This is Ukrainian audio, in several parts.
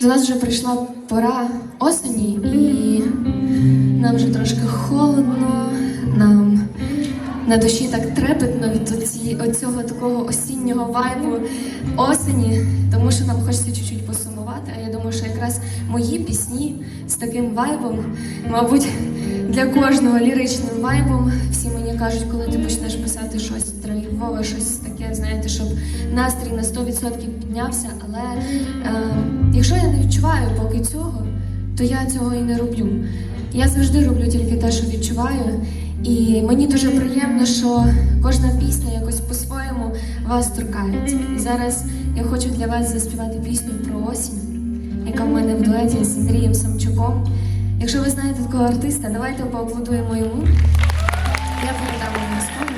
До нас вже прийшла пора осені, і нам вже трошки холодно, на душі так трепетно від оці, оцього такого осіннього вайбу осені, тому що нам хочеться чуть-чуть посумувати. А я думаю, що якраз мої пісні з таким вайбом, мабуть, для кожного ліричним вайбом. Всі мені кажуть, коли ти почнеш писати щось драйвове, щось таке, знаєте, щоб настрій на 100% піднявся. Але е, якщо я не відчуваю поки цього, то я цього і не роблю. Я завжди роблю тільки те, що відчуваю. І мені дуже приємно, що кожна пісня якось по-своєму вас торкається. І зараз я хочу для вас заспівати пісню про осінь, яка в мене в дуеті з Андрієм Самчуком. Якщо ви знаєте такого артиста, давайте поаплодуємо йому. Я передам йому слово.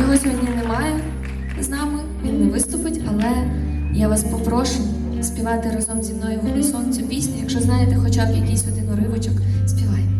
Його сьогодні немає з нами, він не виступить, але я вас попрошу співати разом зі мною в унісон цю пісню. Якщо знаєте хоча б якийсь один уривочок, співайте.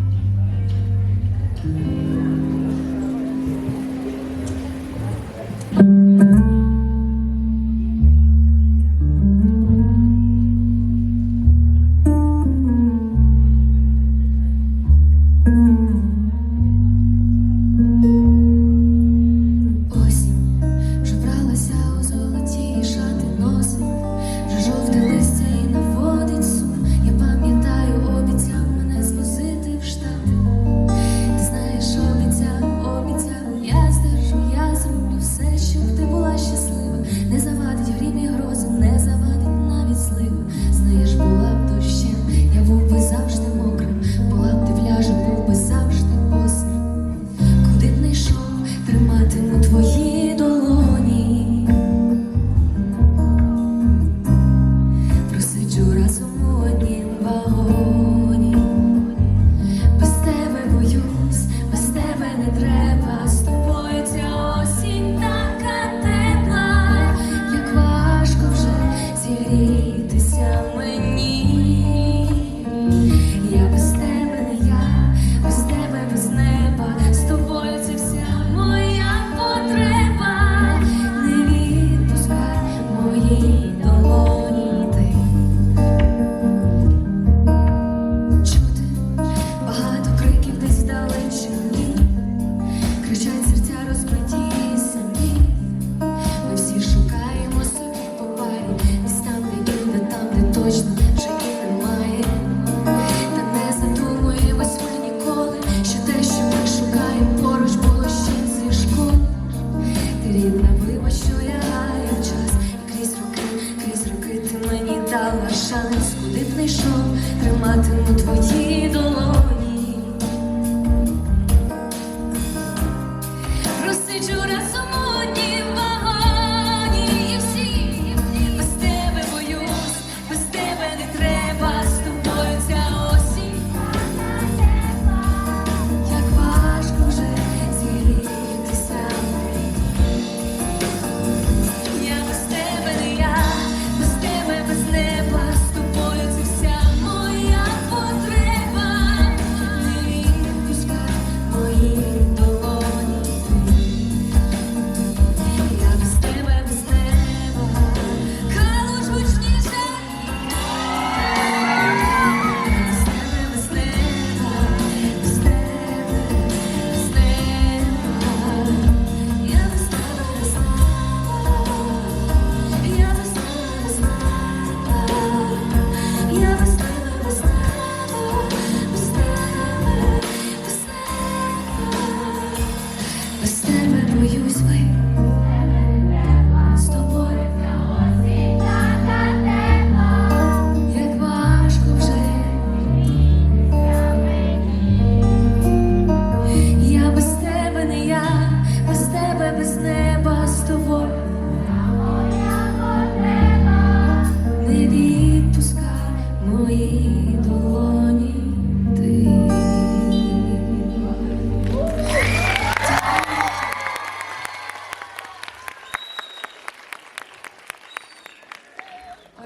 йшов,